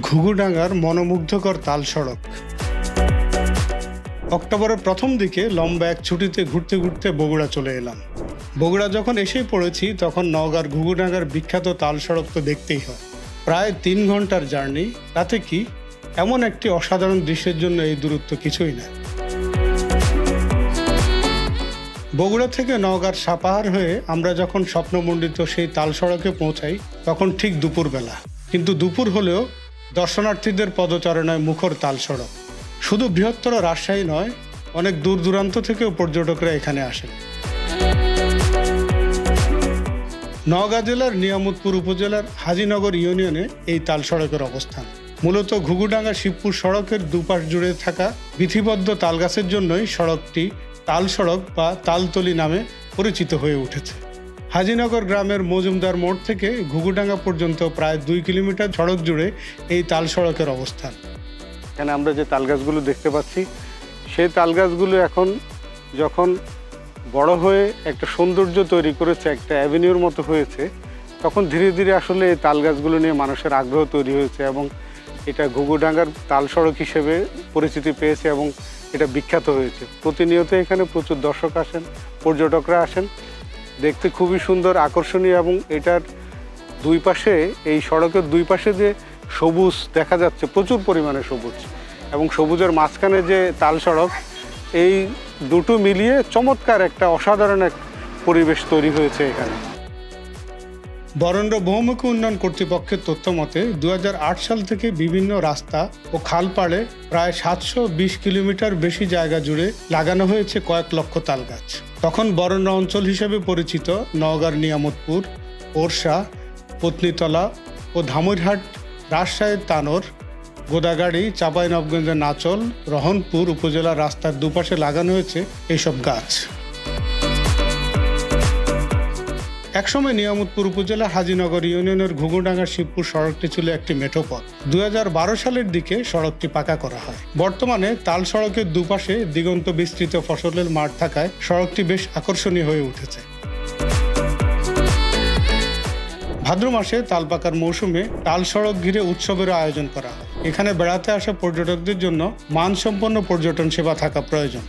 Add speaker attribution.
Speaker 1: ঘুঘুডাঙ্গার মনোমুগ্ধকর তাল সড়ক। অক্টোবরের প্রথম দিকে লম্বা এক ছুটিতে ঘুরতে ঘুরতে বগুড়া চলে এলাম। বগুড়া যখন এসেই পড়েছি, তখন নওগাঁর ঘুঘুডাঙ্গার বিখ্যাত তাল সড়ক তো দেখতেই হয়। প্রায় তিন ঘণ্টার জার্নি, তাতে কি এমন একটি অসাধারণ দৃশ্যের জন্য এই দূরত্ব কিছুই না। বগুড়া থেকে নওগাঁর সাপাহার হয়ে আমরা যখন স্বপ্নমণ্ডিত সেই তাল সড়কে পৌঁছাই, তখন ঠিক দুপুরবেলা। কিন্তু দুপুর হলেও দর্শনার্থীদের পদচারণায় মুখর তাল সড়ক শুধু বৃহত্তর রাজশাহী নয়, অনেক দূর দূরান্ত থেকেও পর্যটকরা এখানে আসেন। নওগাঁ জেলার নিয়ামতপুর উপজেলার হাজিনগর ইউনিয়নে এই তাল সড়কের অবস্থান। মূলত ঘুঘুডাঙ্গা শিবপুর সড়কের দুপাশ জুড়ে থাকা বিধিবদ্ধ তালগাছের জন্যই সড়কটি তাল সড়ক বা তালতলি নামে পরিচিত হয়ে উঠেছে। হাজিনগর গ্রামের মজুমদার মোড় থেকে ঘুঘুডাঙ্গা পর্যন্ত প্রায় দুই কিলোমিটার সড়ক জুড়ে এই তাল সড়কের অবস্থান। এখানে আমরা যে তাল গাছগুলো দেখতে পাচ্ছি, সেই তাল গাছগুলো এখন যখন বড় হয়ে একটা সৌন্দর্য তৈরি করেছে, একটা অ্যাভিনিউর মতো হয়েছে, তখন ধীরে ধীরে আসলে এই তাল গাছগুলো নিয়ে মানুষের আগ্রহ তৈরি হয়েছে এবং এটা ঘুঘুডাঙ্গার তাল সড়ক হিসেবে পরিচিতি পেয়েছে এবং এটা বিখ্যাত হয়েছে। প্রতিনিয়ত এখানে প্রচুর দর্শক আসেন, পর্যটকরা আসেন। দেখতে খুবই সুন্দর, আকর্ষণীয় এবং এটার দুই পাশে, এই সড়কের দুই পাশে যে সবুজ দেখা যাচ্ছে, প্রচুর পরিমাণে সবুজ এবং সবুজের মাঝখানে যে তাল সড়ক, এই দুটো মিলিয়ে চমৎকার একটা অসাধারণ এক পরিবেশ তৈরি হয়েছে এখানে। বরেন্দ্র বহুমুখী উন্নয়ন কর্তৃপক্ষের তথ্য মতে দু হাজার আট সাল থেকে বিভিন্ন রাস্তা ও খাল পাড়ে প্রায় সাতশো বিশ কিলোমিটার বেশি জায়গা জুড়ে লাগানো হয়েছে কয়েক লক্ষ তাল গাছ তখন বরেন্দ্র অঞ্চল হিসেবে পরিচিত নওগাঁর নিয়ামতপুর ওরসা পত্নীতলা ও ধামইরহাট রাজশাহীর তানোর, গোদাগাড়ি, চাঁপাইনবগঞ্জের নাচল, রহনপুর উপজেলার রাস্তার দুপাশে লাগানো হয়েছে এইসব গাছ। একসময় নিয়ামতপুর উপজেলা হাজিনগর ইউনিয়নের ঘুঘুডাঙ্গা শিবপুর সড়কটি ছিল একটি মেঠো পথ দু সালের দিকে সড়কটি পাকা করা হয়। বর্তমানে তাল সড়কের দুপাশে দিগন্ত বিস্তৃত ফসলের মাঠ থাকায় সড়কটি বেশ আকর্ষণীয় হয়ে উঠেছে। ভাদ্র মাসে তাল পাকার মৌসুমে তাল সড়ক ঘিরে উৎসবের আয়োজন করা হয়। এখানে বেড়াতে আসা পর্যটকদের জন্য মানসম্পন্ন পর্যটন সেবা থাকা প্রয়োজন।